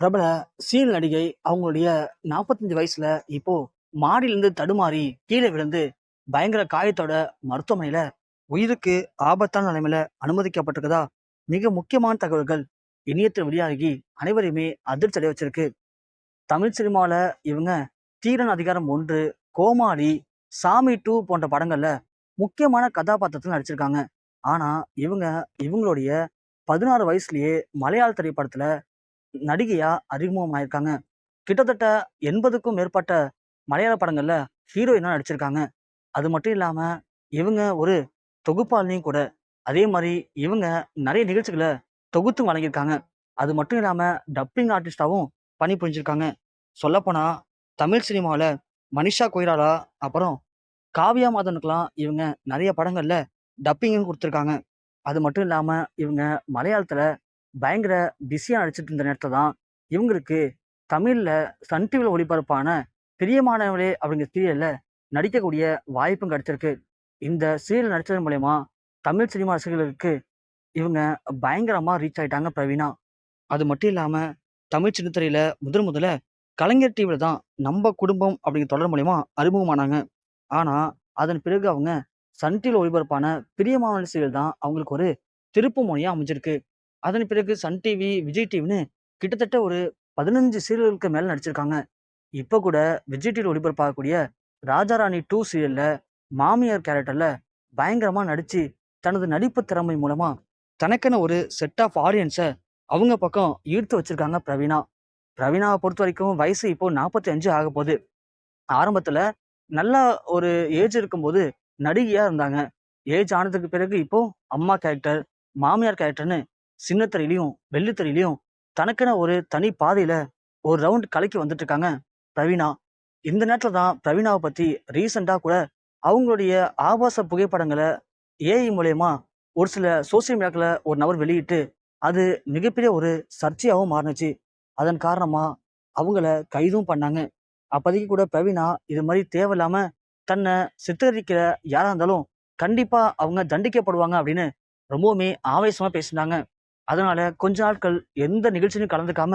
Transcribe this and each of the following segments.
பிரபல சீன நடிகை அவங்களுடைய 45 வயசுல இப்போ மாடியிலிருந்து தடுமாறி கீழே விழுந்து பயங்கர காயத்தோட மருத்துவமனையில உயிருக்கு ஆபத்தான நிலைமையில அனுமதிக்கப்பட்டிருக்கதா மிக முக்கியமான தகவல்கள் இணையத்தில் வெளியாகி அனைவரையுமே அதிர்ச்சி அடைய வச்சிருக்கு. தமிழ் சினிமாவில் இவங்க தீரன் அதிகாரம் ஒன்று கோமாளி சாமி டூ போன்ற படங்கள்ல முக்கியமான கதாபாத்திரத்தில் நடிச்சிருக்காங்க. ஆனா இவங்க இவங்களுடைய பதினாறு வயசுலயே மலையாள திரைப்படத்துல நடிகையா அறிமுகமாயிருக்காங்க. கிட்டத்தட்ட எண்பதுக்கும் மேற்பட்ட மலையாள படங்கள்ல ஹீரோயினா நடிச்சிருக்காங்க. அது மட்டும் இல்லாம இவங்க ஒரு தொகுப்பாளினியும் கூட. அதே மாதிரி இவங்க நிறைய நிகழ்ச்சிகளை தொகுத்தும் வழங்கியிருக்காங்க. அது மட்டும் இல்லாமல் டப்பிங் ஆர்டிஸ்டாகவும் பணி புரிஞ்சிருக்காங்க. சொல்லப்போனால் தமிழ் சினிமாவில் மனிஷா கொய்ராலா அப்புறம் காவியா மாதனுக்கெல்லாம் இவங்க நிறைய படங்களில் டப்பிங்கும் கொடுத்துருக்காங்க. அது மட்டும் இல்லாமல் இவங்க மலையாளத்தில் பயங்கர பிஸியாக நடிச்சிட்டு இருந்த நேரத்தில் தான் இவங்களுக்கு தமிழில் சன் டிவியில் ஒளிபரப்பான பிரியமானவளே அப்படிங்கிற சீரியலில் நடிக்கக்கூடிய வாய்ப்பும் கிடைச்சிருக்கு. இந்த சீரியல் நடித்தது மூலயமா தமிழ் சினிமா ரசிகர்களுக்கு இவங்க பயங்கரமா ரீச் ஆயிட்டாங்க பிரவீனா. அது மட்டும் இல்லாமல் தமிழ் சின்னத்திரையில் முதல் முதல்ல கலைஞர் டிவியில் தான் நம்ம குடும்பம் அப்படிங்கிற தொடர் மூலயமா அறிமுகமானாங்க. ஆனால் அதன் பிறகு அவங்க சன் டிவியில் ஒளிபரப்பான பிரியமான சீரியல் தான் அவங்களுக்கு ஒரு திருப்பு மொழியாக அமைஞ்சிருக்கு. அதன் பிறகு சன் டிவி விஜய் டிவின்னு கிட்டத்தட்ட ஒரு பதினஞ்சு சீரியலுக்கு மேல நடிச்சிருக்காங்க. இப்போ கூட விஜய் டிவியில் ஒளிபரப்பாகக்கூடிய ராஜாராணி டூ சீரியல்ல மாமியார் கேரக்டர்ல பயங்கரமா நடிச்சு தனது நடிப்பு திறமை மூலமா தனக்கென ஒரு செட் ஆஃப் ஆடியன்ஸை அவங்க பக்கம் ஈர்த்து வச்சிருக்காங்க பிரவீனா பிரவீனாவை பொறுத்த வரைக்கும் வயசு இப்போ நாற்பத்தி அஞ்சு ஆக போகுது. ஆரம்பத்தில் நல்லா ஒரு ஏஜ் இருக்கும்போது நடிகையாக இருந்தாங்க. ஏஜ் ஆனதுக்கு பிறகு இப்போ அம்மா கேரக்டர் மாமியார் கேரக்டர்னு சின்னத்திரையிலையும் வெள்ளித்திரையிலையும் தனக்கென ஒரு தனி பாதையில ஒரு ரவுண்ட் கலக்கி வந்துட்டு இருக்காங்க பிரவீனா இந்த நேரத்துல தான் பிரவீனாவை பத்தி ரீசெண்டா கூட அவங்களுடைய ஆபாச புகைப்படங்களை ஏஐ மூலயமா ஒரு சில சோசியல் மீடியாக்களை ஒரு நபர் வெளியிட்டு அது மிகப்பெரிய ஒரு சர்ச்சையாகவும் மாறினுச்சு. அதன் காரணமாக அவங்கள கைதும் பண்ணாங்க. அப்போதைக்கு கூட பிரவீனா இது மாதிரி தேவையில்லாம தன்னை சித்தரிக்கிற யாராக இருந்தாலும் கண்டிப்பாக அவங்க தண்டிக்கப்படுவாங்க அப்படின்னு ரொம்பவுமே ஆவேசமாக பேசினாங்க. அதனால கொஞ்ச நாட்கள் எந்த நிகழ்ச்சியிலும் கலந்துக்காம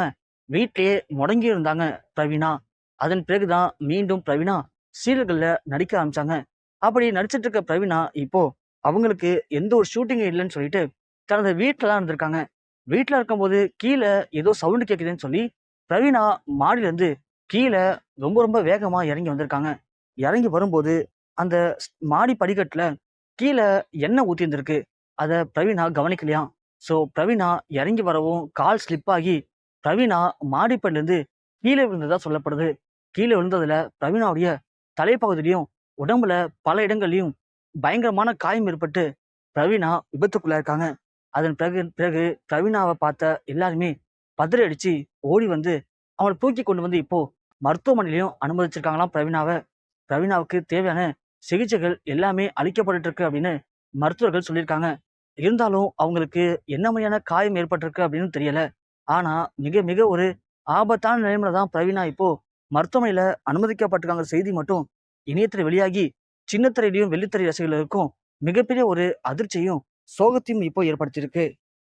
வீட்டிலேயே முடங்கி இருந்தாங்க பிரவீனா அதன் பிறகுதான் மீண்டும் பிரவீனா சீரியல்களில் நடிக்க ஆரம்பிச்சாங்க. அப்படி நடிச்சிட்டு இருக்க பிரவீனா இப்போ அவங்களுக்கு எந்த ஒரு ஷூட்டிங்கும் இல்லைன்னு சொல்லிட்டு தனது வீட்டில் தான் இருந்திருக்காங்க. வீட்டில் இருக்கும்போது கீழே ஏதோ சவுண்டு கேட்குதுன்னு சொல்லி பிரவீனா மாடியிலேருந்து கீழே ரொம்ப ரொம்ப வேகமாக இறங்கி வந்திருக்காங்க. இறங்கி வரும்போது அந்த மாடி படிக்கட்டில் கீழே எண்ணெய் ஊத்தி இருந்திருக்கு அதை பிரவீனா கவனிக்கலையாம் ஸோ பிரவீனா இறங்கி வரவும் கால் ஸ்லிப் ஆகி பிரவீனா மாடிப்படிலிருந்து கீழே விழுந்ததா சொல்லப்படுது. கீழே விழுந்ததுல பிரவீனாவுடைய தலைப்பகுதியிலையும் உடம்புல பல இடங்கள்லையும் பயங்கரமான காயம் ஏற்பட்டு பிரவீனா விபத்துக்குள்ளே இருக்காங்க. அதன் பிறகு பிறகு பிரவீனாவை பார்த்த எல்லாருமே பதறி அடித்து ஓடி வந்து அவளை தூக்கி கொண்டு வந்து இப்போ மருத்துவமனையிலையும் அனுமதிச்சிருக்காங்களாம் பிரவீனாவை. பிரவீனாவுக்கு தேவையான சிகிச்சைகள் எல்லாமே அளிக்கப்பட்டு இருக்கு அப்படின்னு மருத்துவர்கள் சொல்லியிருக்காங்க. இருந்தாலும் அவங்களுக்கு என்ன மாதிரியான காயம் ஏற்பட்டிருக்கு அப்படின்னு தெரியல. ஆனா மிக மிக ஒரு ஆபத்தான நிலைமையில தான் பிரவீனா இப்போ மருத்துவமனையில அனுமதிக்கப்பட்டிருக்காங்க செய்தி மட்டும் இணையத்தில் வெளியாகி சின்னத்திரையிலையும் வெள்ளித்திரை ரசிகர்களுக்கும் மிகப்பெரிய ஒரு அதிர்ச்சியும் சோகத்தையும் இப்போ ஏற்படுத்தியிருக்கு.